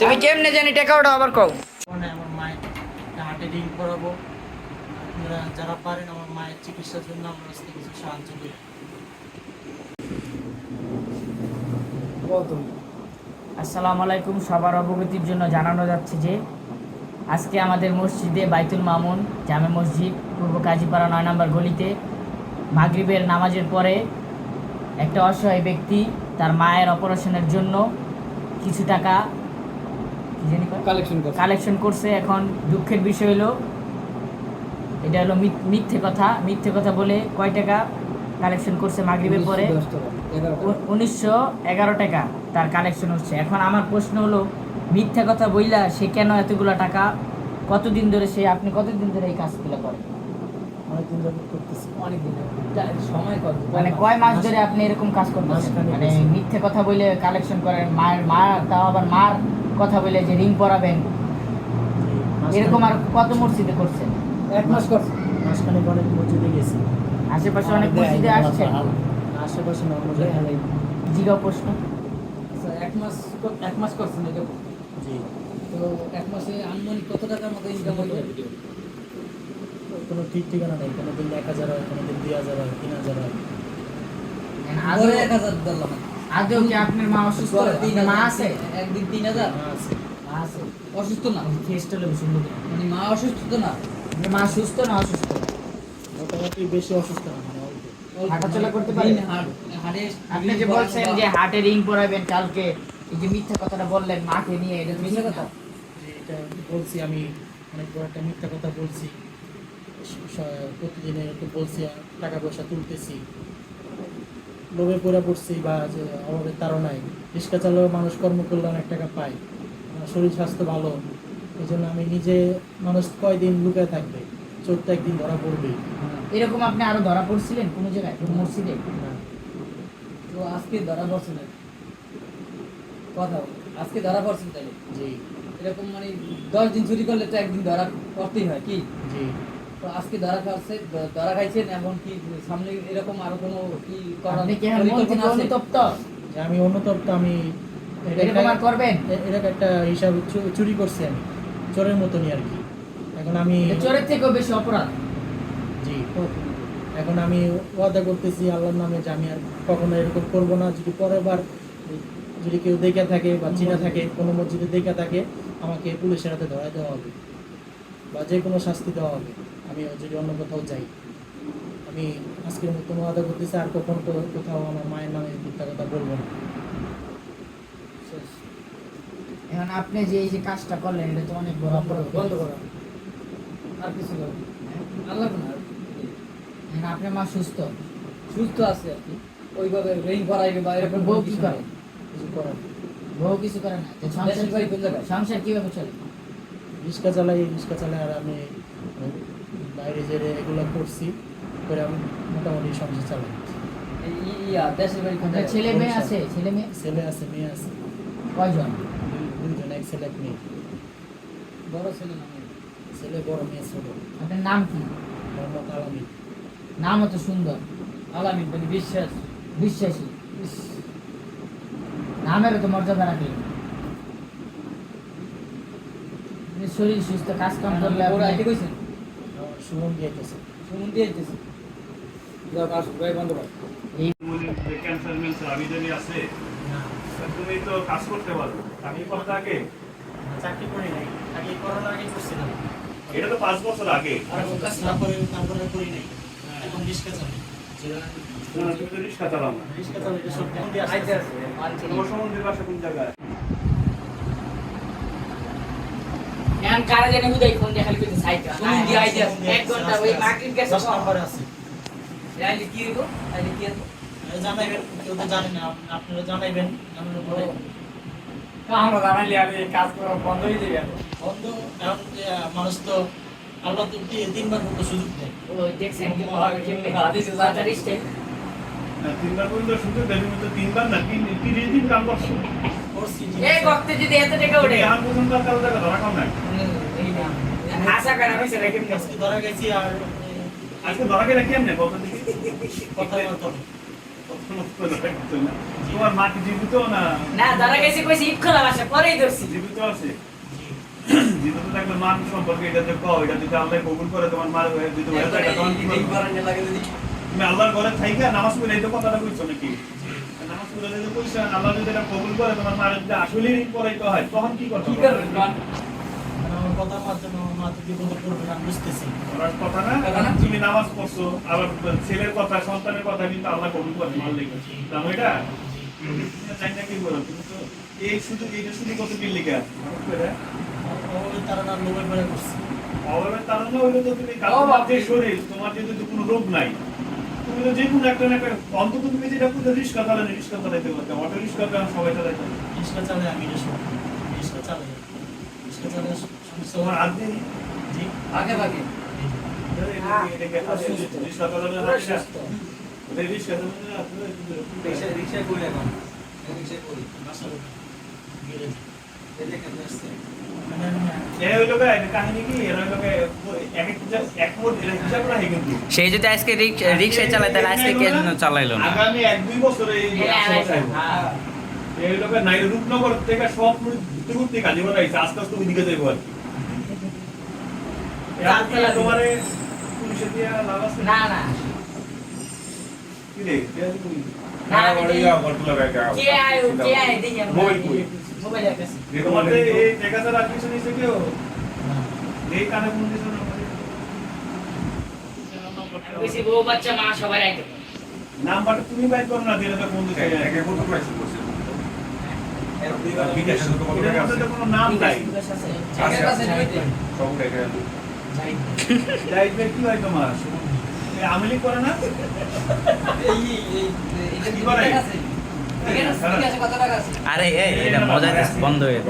তুমি কেমনে জানি টাকা আবার কও। আমার মায়ের হার্টে রিং করাবো। আপনারা যারা পারেন আমার মায়ের চিকিৎসার জন্য আমার কাছ কিছু সাহায্য করি। আসসালামু আলাইকুম সবার অবগতির জন্য জানানো যাচ্ছে যে আজকে আমাদের মসজিদে বাইতুল মামুন জামে মসজিদ পূর্ব কাজীপাড়া নয় নম্বর গলিতে মাগরিবের নামাজের পরে একটা অসহায় ব্যক্তি তার মায়ের অপারেশনের জন্য কিছু টাকা? কালেকশন করছে। কালেকশন করছে। এখন দুঃখের বিষয় হলো এটা হলো মিথ- মিথ্যে কথা। মিথ্যে কথা বলে কয় টাকা কালেকশন করছে মাগরিবের পরে? উনিশশো এগারো টাকা। তার কালেকশন হচ্ছে। এখন আমার প্রশ্ন হলো মিথ্যা কথা বইলা সে কেন এতগুলো টাকা? কতদিন ধরে সে আপনি কতদিন ধরে এই কাজগুলো করেন? অনেকদিন যাবত করতেছি। অনেকদিন সময় কত? মানে কয় মাস ধরে আপনি এরকম কাজ করতেছেন? মানে মিথ্যে কথা বলে কালেকশন করেন মায়ের মা তাও আবার মার কথা বলে যে রিং পরাবেন। এরকম আর কত মসজিদে করছেন? এক মাস করছে। মাঝখানে অনেক মসজিদে গেছি। আশেপাশে অনেক মসজিদে আসছেন? আশেপাশে জিগা প্রশ্ন। আচ্ছা, এক মাস এক মাস করছেন এটা জি। তো এক মাসে আনুমানিক কত টাকার মতো ইনকাম হলো? কোনো ঠিক ঠিকানা নেই কোনো দিন এক হাজার হয় কোনো দিন দুই হাজার হয় তিন হাজার হয়। আদৌ এক হাজার ধরলাম আদৌ কি আপনার মা অসুস্থ? তিন মা আছে? একদিন তিন হাজার। মা আছে। মা আছে। অসুস্থ না? ফেসটা হলো মানে মা অসুস্থ তো না। মা সুস্থ না অসুস্থ? মোটামুটি বেশি অসুস্থ না মানে অল্প। অল্প। হাঁটাচলা করতে দিন পারে? হাঁট- হাঁটে আপনি যে বলছেন যে হাটে রিং পরাবেন কালকে এই যে মিথ্যা কথাটা বললেন মাকে নিয়ে এটা মিথ্যা কথা। এটা বলছি আমি অনেক বড় একটা মিথ্যা কথা বলছি। প্রতিদিনে একটু বলছি টাকা পয়সা তুলতেছি। লোভে পড়ে পড়ছি বা যে অভাবের তাড়নায়। রিক্সা চালাও মানুষ কর্ম করলে অনেক টাকা পায়। শরীর স্বাস্থ্য ভালো। এই জন্য আমি নিজে মানুষ কয়দিন লুকায় থাকবে? তো একদিন ধরা পড়বে। এরকম আপনি আরও ধরা পড়ছিলেন কোনো জায়গায়? কোন মসজিদে? তো আজকে ধরা পড়ছে না কথা আজকে ধরা পড়ছেন তাহলে? জি। এরকম মানে দশ দিন চুরি করলে তো একদিন ধরা করতেই হয় কি? জি। তো আজকে ধরা খাচ্ছে ধরা খাইছেন এখন কি সামনে এরকম আরও কোনো কি করার আছে? অনুতপ্ত? আমি অন্যতপ্ত আমি এরকম আর করবেন? এরকম একটা হিসাব চুরি করছি আমি। চোরের মতনই আর কি। এখন আমি চোরের থেকেও বেশি অপরাধ। জি এখন আমি ওয়াদা করতেছি আল্লাহর নামে যে আমি আর কখনো এরকম করব না। যদি পরের বার যদি কেউ দেখে থাকে বা চিনা থাকে কোনো মসজিদে দেখে থাকে আমাকে পুলিশের হাতে ধরাই দেওয়া হবে। বা যে কোনো শাস্তি দেওয়া হবে। আমি যদি অন্য কোথাও যাই আমি আজকের মতন ওয়াদা করতেছি আর কখন কোথাও আমার মায়ের নামে মিথ্যা কথা বলব না। এখন আপনি যে এই যে কাজটা করলেন এটা তো অনেক বড় অপরাধ বন্ধ করো। আর কিছু করো আল্লাহ না এখন আপনার মা সুস্থ? সুস্থ আছে আর কি। ওইভাবে রেইন করাইবে বা এরকম বউ কি কিছু করে? কিছু করার বউ কিছু করে না? সংসার কীভাবে চলে? রিক্সা চালাই রিক্সা চালাই আর আমি বাইরে যে এগুলো করছি করে আমি মোটামুটি সংসার চালাই। ইয়া? ছেলে মেয়ে আছে? ছেলে মেয়ে? ছেলে আছে মেয়ে আছে। কয়জন? এক ছেলে এক মেয়ে। বড় ছেলে ছেলে বড় মেয়ে ছোট। আপনার নাম কি? মোহাম্মদ আলমী নাম অত সুন্দর। মানে বিশ্বাস। বিশ্বাসী। নামেরও তো মর্যাদা রাখলেন আপনি শরীর সুস্থ কাজ কাম করলে ওর আপনি- আইতে কইছেন আমার শুভম দিয়েছে সুমন দিয়ে আইতেছে? যাও কাজ ভাই বন্ধ কর। যে ক্যান্সার ম্যান্সার আমি জানি আছে তুমি তো কাজ করতে পারো। আমি কথা আগে চাকরি করি নাই। আগে করোনার আগে করছিলাম। এটা তো পাঁচ বছর আগে। কাজ না তারপরে তারপরে করি নাই। এখন রিক্সা চালাই। না, তুমি তো রিক্সা চালাও না। রিক্সা চালাই এটা সব এখন দিয়ে আইতে আছে তোমার সম্বন্ধে বাসা কোন জায়গায়? এখন কারা জানি বুঝাই ফোন দিয়ে খালি কইতে সাইকেল ফোন দিয়ে আইতে আছে। এক ঘণ্টা ওই মার্কেট গেছে দশ নম্বরে আছে। আইলে কি হইব? আইলে কি হইব? জানাইবেন কেউ তো জানে না আপনারা জানাইবেন জানানোর পরে। আমরা জানাইলে আমি কাজ করা বন্ধ হয়ে যাবে বন্ধ এখন মানুষ তো আল্লাহ তো তিনবার মতো সুযোগ দেয়। ও দেখছেন কি হাদিসে তিনবার পর্যন্ত দেবে তো তিনবার না তিন তিরিশ দিন কাম করছি। এই বক্তে যদি এত টাকা ওঠে। এখন পর্যন্ত আর কারও ধরা খাও নাই। আশা করা হয়েছে রে আজকে ধরা গেছি আর আজকে ধরা গেলে কেমনে কত দিকে কথা তোমার মা জীবিত না? না ধরা গেছে কইছি ইক্ষলা ভাষা পরেই ধরছি। জীবিত আছে? জীবিত থাকলে মান সম্পর্কে এটা যে কও? এটা যদি আল্লাহ কবুল করে তোমার মার যদি হয়ে থাকে তখন কি করবে? তুমি আল্লাহর ঘরে থাইকা নামাজ পড়ে এই তো কথাটা কইছো নাকি? যদি আল্লাহ যদি এটা কবুল করে তোমার যদি আসলেই পড়াইতে হয় তখন কি কি কথা না? তুমি নামাজ পড়ছো আবার ছেলের কথা সন্তানের কথা কিন্তু আল্লাহ কবুল করে মাল লেগে দাম এটা? চাই না কি বলো তুমি তো এই শুধু এইটা শুধু কত কি লিখা অভাবে তারা না লোভে পড়ে করছে অভাবের তাড়না হইলে তো তুমি শরীর তোমার কোনো রোগ নাই। তুমি তো যে কোনো একটা না একটা অন্তত তুমি যেটা পুরো রিস্কা চালালে রিস্কা চালাইতে পারতে অটো রিস্কা তো সবাই চালাইতে। রিক্সা চালায় আমি এটা শুনি রিক্সা চালায়। রিক্সা চালায় সমস্যা তোমার হয়। জি। ভাগে। ভাগে রিস্কা চালালে পুরো হাত দিয়া। সুস্থ। ওদের রিস্কা চালালে রিক্সা রিক্সা করি এখন। রিক্সা করি। দেখেন আসছে সেই যদি আজকে রিক- রিক্সায় চালায় তাহলে আজকে কে জন্য চালাইলো না? আগামী এক দুই বছরে এই হ্যাঁ, সমস্যা হবে। হ্যাঁ। এই লোকের নাই রূপনগর থেকে সব ঘুরতে ঘুরতে কাজীবন আইছে আস্তে আস্তে ওইদিকে যাইবো আর কি। তোমারে পুলিশে দিয়া লাভ আছে? না না। কি রে? কে আমি দেখি- কে আয় দেখি মোবাইল কই? মোবাইল আছে তোমাদের এই টাকা ছাড়া আর কিছু নিছে কেউ? এই কানে ফোন দিছো না বউ বাচ্চা মা সবাই আইতো নাম্বারটা তুমি বাইর করো দিলে তো কি হয় তোমার? এই আমিলি করে না? আরে এটা মজা বন্ধ হয়ে।